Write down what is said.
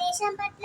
దేశం పట్ల